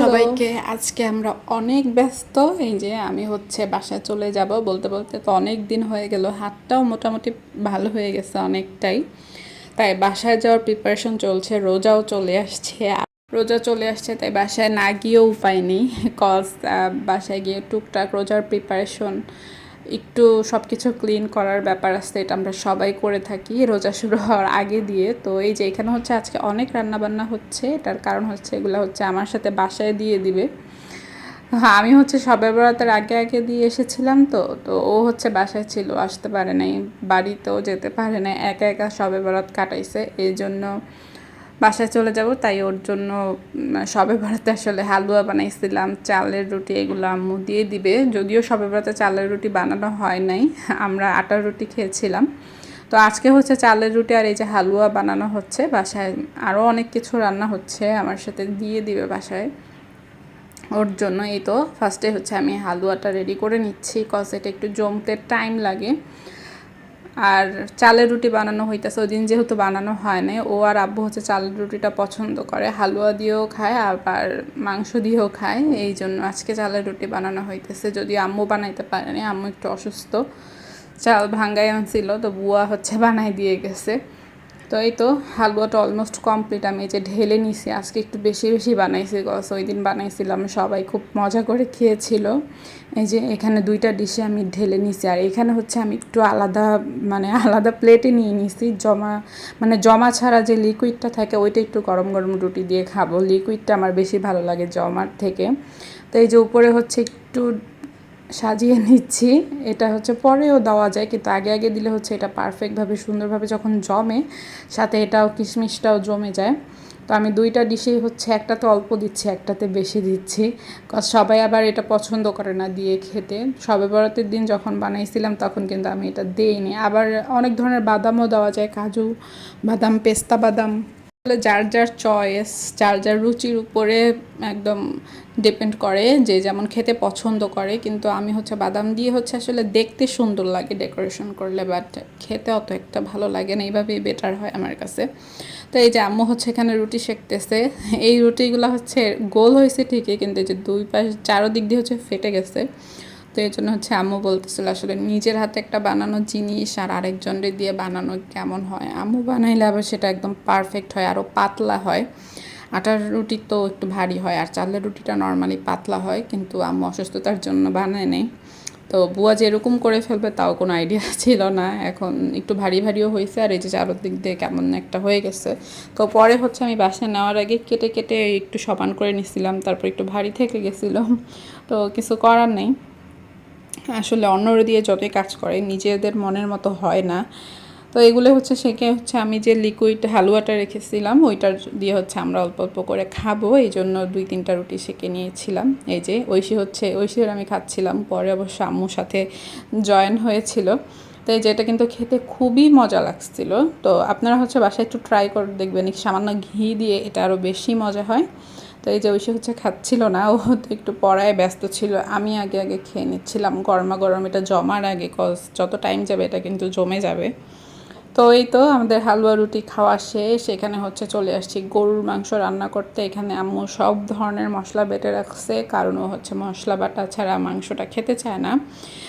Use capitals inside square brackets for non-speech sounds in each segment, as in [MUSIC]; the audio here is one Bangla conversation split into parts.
সবাইকে আজকে আমরা অনেক ব্যস্ত, এই যে আমি হচ্ছে বাসায় চলে যাব বলতে বলতে তো অনেক দিন হয়ে গেল, হাতটাও মোটামুটি ভালো হয়ে গেছে অনেকটাই। তাই বাসায় যাওয়ার প্রিপারেশন চলছে, রোজাও চলে আসছে, রোজা চলে আসছে, তাই বাসায় না গিয়েও উপায় নেই। [LAUGHS] কজ বাসায় গিয়ে টুকটাক রোজার প্রিপারেশন একটু সব কিছু ক্লিন করার ব্যাপার আছে, এটা আমরা সবাই করে থাকি। রোজা শুরু হওয়ার আগে দিয়ে। তো এই যে এখানে হচ্ছে আজকে অনেক রান্না বান্না হচ্ছে, এটার কারণ হচ্ছে এগুলো হচ্ছে আমার সাথে বাসায় দিয়ে দিবে। আমি হচ্ছে সবে বরাতের আগে আগে দিয়ে এসেছিলাম তো তো ও হচ্ছে বাসায় ছিল, আসতে পারে নাই, বাড়িতেও যেতে পারে নাই, একা একা সবে বরাত কাটাইছে। এই জন্য বাসায় চলে যাব, তাই ওর জন্য সবে বরাতে আসলে হালুয়া বানাইছিলাম, চালের রুটি এগুলো আম্মু দিয়ে দিবে। যদিও সবে বরাতে চালের রুটি বানানো হয় নাই, আমরা আটার রুটি খেয়েছিলাম। তো আজকে হচ্ছে চালের রুটি আর এই যে হালুয়া বানানো হচ্ছে, বাসায় আরও অনেক কিছু রান্না হচ্ছে, আমার সাথে দিয়ে দিবে বাসায় ওর জন্য। এই তো ফার্স্টে হচ্ছে আমি হালুয়াটা রেডি করে নিচ্ছি কজ এটা একটু জমতে টাইম লাগে। আর চালের রুটি বানানো হইতেছে, ওই দিন যেহেতু বানানো হয় নাই, ও আর আব্বু হচ্ছে চালের রুটিটা পছন্দ করে। হালুয়া দিয়েও খায়, আবার মাংস দিয়েও খায়, এই জন্য আজকে চালের রুটি বানানো হইতেছে। যদি আম্মু বানাইতে পারেনি, আম্মু একটু অসুস্থ। চাল ভাঙ্গাই আনছিল, তো বুয়া হচ্ছে বানাই দিয়ে গেছে। তো এই তো হালুয়াটা অলমোস্ট কমপ্লিট আমি এই যে ঢেলে নিছি। আজকে একটু বেশি বেশি বানাইছি গস ওই দিন বানাইছিলাম। সবাই খুব মজা করে খেয়েছিল। এই যে এখানে দুইটা ডিশে আমি ঢেলে নিছি। আর এখানে হচ্ছে আমি একটু আলাদা মানে আলাদা প্লেটে নিয়ে নিছি। জমা মানে জমা ছাড়া যে লিকুইডটা থাকে, ওইটা একটু গরম গরম রুটি দিয়ে খাব। লিকুইডটা আমার বেশি ভালো লাগে জমার থেকে। তো এই যে উপরে হচ্ছে একটু সাজিয়ে নিচ্ছি। এটা হচ্ছে পরেও দেওয়া যায়, কিন্তু আগে আগে দিলে হচ্ছে এটা পারফেক্টভাবে সুন্দরভাবে যখন জমে, সাথে এটাও কিশমিশটাও জমে যায়। তো আমি দুইটা ডিশেই হচ্ছে একটাতে অল্প দিচ্ছি, একটাতে বেশি দিচ্ছি। কজ সবাই আবার এটা পছন্দ করে না দিয়ে খেতে। সবে বরাতের দিন যখন বানাইছিলাম, তখন কিন্তু আমি এটা দিইনি। আবার অনেক ধরনের বাদামও দেওয়া যায়, কাজু বাদাম, পেস্তা বাদাম। যার যার চয়েস যার যার রুচির উপরে একদম ডিপেন্ড করে, যে যেমন খেতে পছন্দ করে, কিন্তু আমি হচ্ছে বাদাম দিয়ে হচ্ছে আসলে দেখতে সুন্দর লাগে ডেকোরেশন করলে বাট খেতে অত একটা ভালো লাগে না, এইভাবেই বেটার হয় আমার কাছে। তো এই যে আম্মু হচ্ছে এখানে রুটি সেঁকতেছে এই রুটিগুলো হচ্ছে গোল হয়েছে ঠিকই, কিন্তু এই যে দুই পাশ, চারোদিক দিয়ে হচ্ছে ফেটে গেছে। তো এই জন্য হচ্ছে আম্মু বলতেছিল আসলে নিজের হাতে একটা বানানো জিনিস আর আরেকজনের দিয়ে বানানো কেমন হয়? আম্মু বানাইলে আবার সেটা একদম পারফেক্ট হয় আরও পাতলা হয়। আটার রুটি তো একটু ভারী হয়, আর চালের রুটিটা নর্মালি পাতলা হয়, কিন্তু আম্মু অসুস্থতার জন্য বানায় নেই। তো বুয়া যেরকম করে ফেলবে তাও কোনো আইডিয়া [LAUGHS] ছিল না। এখন একটু ভারী ভারীও হয়েছে আর এই যে চারোদিক দিয়ে কেমন একটা হয়ে গেছে। তো পরে হচ্ছে আমি বাসায় নেওয়ার আগে কেটে কেটে একটু সমান করে নিছিলাম, তারপর একটু ভারী থেকে গেছিল। তো কিছু করার নেই। আসলে অন্যরা দিয়ে যতই কাজ করে, নিজেদের মনের মতো হয় না। তো এগুলো হচ্ছে সেকে হচ্ছে আমি যে লিকুইড হালুয়াটা রেখেছিলাম, ওইটার দিয়ে হচ্ছে আমরা অল্প অল্প করে খাব। এই জন্য দুই তিনটা রুটি সেকে নিয়েছিলাম। এই যে ঐশী হচ্ছে, ঐশীর আমি খাচ্ছিলাম, পরে অবশ্য আম্মুর সাথে জয়েন হয়েছিল। তো এই যে এটা কিন্তু খেতে খুবই মজা লাগছিল। তো আপনারা হচ্ছে বাসায় একটু ট্রাই করে দেখবেন সামান্য ঘি দিয়ে এটা আরও বেশি মজা হয়। তো এই যে ঐশী হচ্ছে খাচ্ছিল না, ও তো একটু পড়ায় ব্যস্ত ছিল। আমি আগে আগে খেয়ে নিচ্ছিলাম। গরমা গরম এটা জমার আগে কজ যত টাইম যাবে এটা কিন্তু জমে যাবে। তো এই তো আমাদের হালুয়া রুটি খাওয়া শেষ। এখানে হচ্ছে চলে আসছি গরুর মাংস রান্না করতে। এখানে আম্মু সব ধরনের মশলা বেটে রাখছে, কারণ ও হচ্ছে মশলা বাটা ছাড়া মাংসটা খেতে চায় না।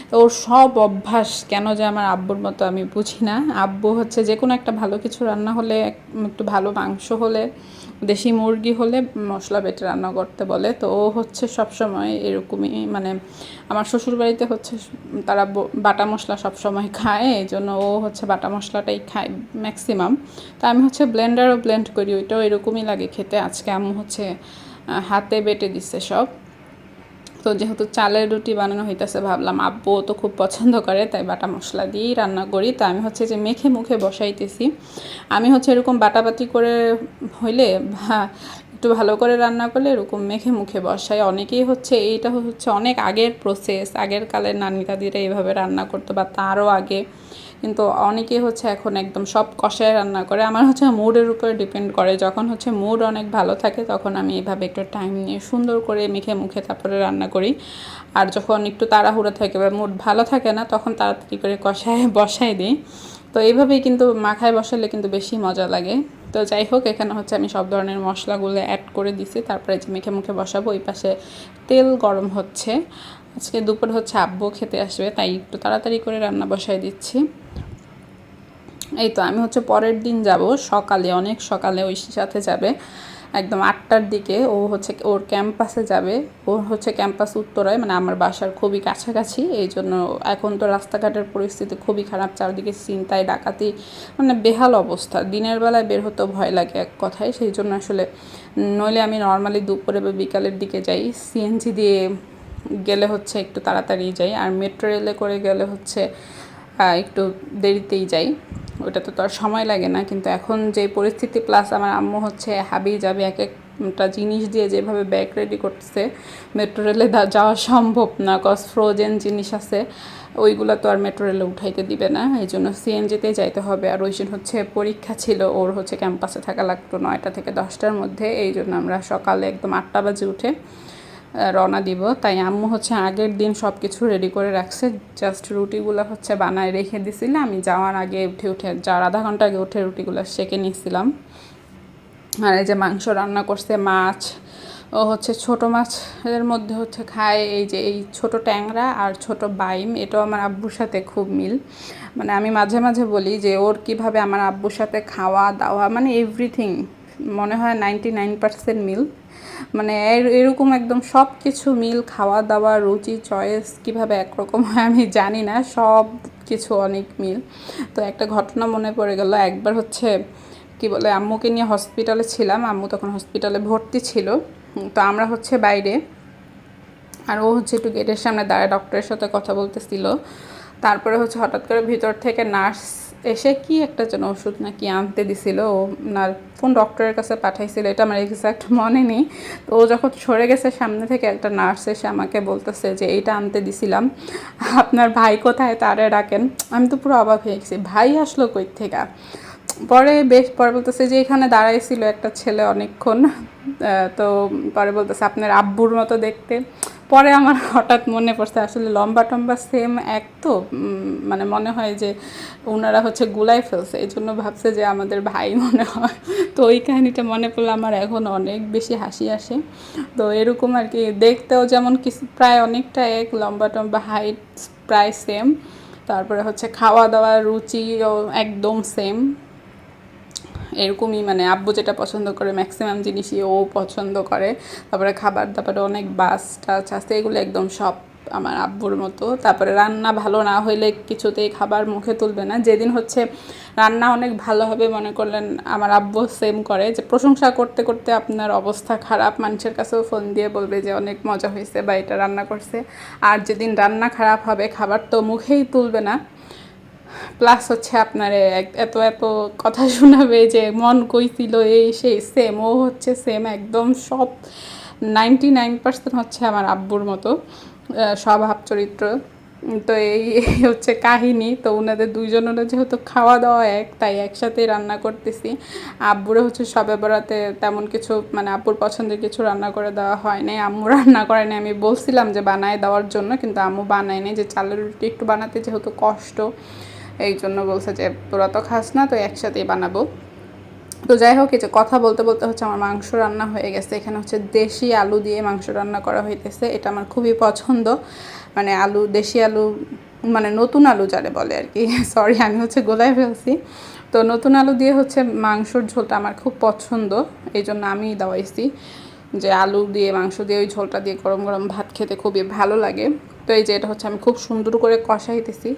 তো ওর সব অভ্যাস, কেন যে আমার আব্বুর মতো আমি বুঝি না। আব্বু হচ্ছে যে কোনো একটা ভালো কিছু রান্না হলে, একটু ভালো মাংস হলে দেশি মুরগি হলে মশলা বেটে রান্না করতে বলে, তো ও হচ্ছে সবসময় এরকমই মানে আমার শ্বশুরবাড়িতে হচ্ছে তারা বাটা মশলা সবসময় খায় এই জন্য ও হচ্ছে বাটা মশলাটাই খায় ম্যাক্সিমাম তো আমি হচ্ছে ব্লেন্ডারও ব্লেন্ড করি, ওইটাও এরকমই লাগে খেতে। আজকে আমি হচ্ছে হাতে বেটে দিচ্ছে সব। তো যেহেতু চালের রুটি বানানো হইতেছে, ভাবলাম আব্বু তো খুব পছন্দ করে, তাই বাটা মশলা দিয়েই রান্না করি। তো আমি হচ্ছে যে মেখে মুখে বসাইতেছি। আমি হচ্ছে এরকম বাটাবাটি করে হইলে একটু ভালো করে রান্না করলে এরকম মেখে মুখে বসাই। অনেকেই হচ্ছে এইটা হচ্ছে অনেক আগের প্রসেস আগের কালের নানি দাদিরা এইভাবে রান্না করতো বা তারও আগে। কিন্তু অনেকেই হচ্ছে এখন একদম সব কষায় রান্না করে। আমার হচ্ছে মুডের উপরে ডিপেন্ড করে। যখন হচ্ছে মুড অনেক ভালো থাকে, তখন আমি এভাবে একটু টাইম নিয়ে সুন্দর করে মেখে মুখে তারপরে রান্না করি। আর যখন একটু তাড়াহুড়া থাকে বা মুড ভালো থাকে না, তখন তাড়াতাড়ি করে কষায় [LAUGHS] বসাই দিই। তো এইভাবেই কিন্তু মাখায় বসালে কিন্তু বেশি মজা লাগে। তো যাই হোক, এখানে হচ্ছে আমি সব ধরনের মশলাগুলো অ্যাড করে দিছি। তারপরে যে মেখে মুখে বসাবো, ওই পাশে তেল গরম হচ্ছে। আজকে দুপুর হচ্ছে আব্বু খেতে আসবে, তাই একটু তাড়াতাড়ি করে রান্না বসাই দিচ্ছি। এই তো আমি হচ্ছে পরের দিন যাব, সকালে, অনেক সকালে ঐশীর সাথে যাবে। একদম আটটার দিকে ও হচ্ছে, ওর ক্যাম্পাসে যাবে। ওর হচ্ছে ক্যাম্পাস উত্তরায় মানে আমার বাসার খুবই কাছাকাছি, এই জন্য এখন তো রাস্তাঘাটের পরিস্থিতি খুবই খারাপ, চারদিকে চিন্তায়, ডাকাতি মানে বেহাল অবস্থা। দিনের বেলায় বের হতেও ভয় লাগে এক কথায়, সেই জন্য আসলে নইলে আমি নর্মালি দুপুরে বা বিকালের দিকে যাই। সিএনজি দিয়ে গেলে হচ্ছে একটু তাড়াতাড়ি যাই। আর মেট্রো রেলে করে গেলে হচ্ছে একটু দেরিতেই যাই। ওটা তো আর সময় লাগে না, কিন্তু এখন যে পরিস্থিতি প্লাস আমার আম্মু হচ্ছে হাবি যাবে, এক একটা জিনিস দিয়ে যেভাবে ব্যাগ রেডি করতেছে মেট্রো রেলে যাওয়া সম্ভব না কজ ফ্রোজেন জিনিস আছে। ওইগুলো তো আর মেট্রো রেলে উঠাইতে দিবে না, এই জন্য সিএনজিতেই যাইতে হবে। আর ওই দিন হচ্ছে পরীক্ষা ছিল, ওর হচ্ছে ক্যাম্পাসে থাকা লাগতো নয়টা থেকে দশটার মধ্যে, এই জন্য আমরা সকালে একদম আটটা বাজে উঠে রওনা দিব। তাই আম্মু হচ্ছে আগের দিন সব কিছু রেডি করে রাখছে। জাস্ট রুটিগুলো হচ্ছে বানায় রেখে দিছিল আমি যাওয়ার আগে উঠে উঠে যাওয়ার আধা ঘণ্টা আগে উঠে রুটিগুলো সেকে নিয়েছিলাম আর এই যে মাংস রান্না করছে মাছ, ও হচ্ছে ছোট মাছের মধ্যে হচ্ছে খায় এই যে এই ছোট ট্যাংরা আর ছোট বাইম। এটাও আমার আব্বুর সাথে খুব মিল। মানে আমি মাঝে মাঝে বলি যে ওর কীভাবে আমার আব্বুর সাথে খাওয়া দাওয়া মানে এভরিথিং মনে হয় নাইনটি নাইন পার্সেন্ট মিল। মানে এর- এরকম একদম সব কিছু মিল খাওয়া দাওয়া রুচি, চয়েস কীভাবে একরকম হয় আমি জানি না সব কিছু অনেক মিল। তো একটা ঘটনা মনে পড়ে গেল, একবার হচ্ছে কি বলে, আম্মুকে নিয়ে হসপিটালে ছিলাম, আম্মু তখন হসপিটালে ভর্তি ছিল। তো আমরা হচ্ছে বাইরে, আর ও হচ্ছে একটু গেটের সামনে দাঁড়ায় ডক্টরের সাথে কথা বলতেছিল। তারপরে হচ্ছে হঠাৎ করে ভিতর থেকে নার্স এসে কি একটা যেন ওষুধ নাকি আনতে দিছিল নার কোন ডক্টরের কাছে পাঠাইছিল, এটা আমার এক্সাক্ট মনে নেই। তো ও যখন সরে গেছে সামনে থেকে, একটা নার্স এসে আমাকে বলতেছে যে, এইটা আনতে দিছিলাম, আপনার ভাই কোথায় তারে ডাকেন? আমি তো পুরো অবাক হয়ে গেছি, ভাই আসলো কই থেকে? পরে বেশ, পরে বলতেছে যে, এখানে দাঁড়াইছিল একটা ছেলে অনেকক্ষণ। তো পরে বলতেছে, আপনার আব্বুর মতো দেখতে। পরে আমার হঠাৎ মনে পড়ছে, আসলে লম্বা টম্বা সেম এক তো মানে মনে হয় যে ওনারা হচ্ছে গুলাই ফেলছে এই জন্য ভাবছে যে আমাদের ভাই মনে হয়। তো ওই কাহিনিটা মনে পড়লে আমার এখন অনেক বেশি হাসি আসে। তো এরকম আর কি, দেখতেও যেমন কিছু প্রায় অনেকটা এক, লম্বা টম্বা হাইট প্রায় সেম তারপরে হচ্ছে খাওয়া দাওয়া রুচিও একদম সেম এরকমই মানে আব্বু যেটা পছন্দ করে ম্যাক্সিমাম জিনিসই ও পছন্দ করে। তারপরে খাবার দাবারে অনেক বাস টাচ আছে, এগুলো একদম সব আমার আব্বুর মতো। তারপরে রান্না ভালো না হইলে কিছুতেই খাবার মুখে তুলবে না। যেদিন হচ্ছে রান্না অনেক ভালো হবে, মনে করলেন আমার আব্বু সেম করে। যে প্রশংসা করতে করতে আপনার অবস্থা খারাপ, মানুষের কাছেও ফোন দিয়ে বলবে যে অনেক মজা হয়েছে বা এটা রান্না করছে। আর যেদিন রান্না খারাপ হবে, খাবার তো মুখেই তুলবে না। প্লাস হচ্ছে আপনার এত এত কথা শোনাবে যে মন কইছিল এই, সেই সেম ও হচ্ছে সেম একদম সব নাইনটি নাইন পার্সেন্ট হচ্ছে আমার আব্বুর মতো স্বভাব চরিত্র তো এই [LAUGHS] হচ্ছে কাহিনী, তো ওনাদের দুইজনেরও যেহেতু খাওয়া দাওয়া এক, তাই একসাথেই রান্না করতেছি। আব্বুরে হচ্ছে সবে বেড়াতে তেমন কিছু মানে আব্বুর পছন্দের কিছু রান্না করে দেওয়া হয় নাই, আম্মু রান্না করে নাই। আমি বলছিলাম যে বানায় দেওয়ার জন্য, কিন্তু আম্মু বানায় নাই, যে চালের রুটি একটু বানাতে যেহেতু কষ্ট এই জন্য বলছে যে, তোরা তো খাস না, তো একসাথেই বানাবো। তো যাই হোক, এই যে কথা বলতে বলতে হচ্ছে আমার মাংস রান্না হয়ে গেছে। এখানে হচ্ছে দেশি আলু দিয়ে মাংস রান্না করা হইতেছে। এটা আমার খুবই পছন্দ। মানে আলু, দেশি আলু মানে নতুন আলু যারে বলে আর কি। [LAUGHS] সরি আমি হচ্ছে গোলায় ফেলছি। তো নতুন আলু দিয়ে হচ্ছে মাংসর ঝোলটা আমার খুব পছন্দ। এই জন্য আমি দাওয়াইছি যে, আলু দিয়ে, মাংস দিয়ে ওই ঝোলটা দিয়ে গরম গরম ভাত খেতে খুবই ভালো লাগে। তো এই যে এটা হচ্ছে আমি খুব সুন্দর করে কষাইতেছি।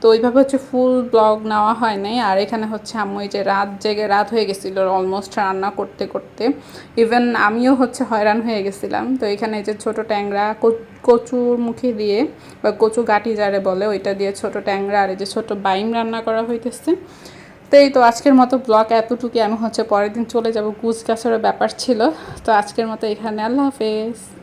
তো ওইভাবে হচ্ছে ফুল ব্লগ নেওয়া হয় নাই। আর এখানে হচ্ছে আম্মু এই যে রাত জেগে রাত হয়ে গেছিল অলমোস্ট রান্না করতে করতে। ইভেন আমিও হচ্ছে হয়রান হয়ে গেছিলাম। তো এখানে এই যে ছোটো ট্যাংরা কচ- কচুর মুখে দিয়ে বা কচু গাটি যারে বলে, ওইটা দিয়ে ছোট ট্যাংরা আর এই যে ছোটো বাইম রান্না করা হইতেছে। তো এই তো আজকের মতো ব্লগ এতটুকু আমি হচ্ছে পরের দিন চলে যাব। গুছ গাছের ব্যাপার ছিল। তো আজকের মতো এখানে আল্লাহ হাফেজ।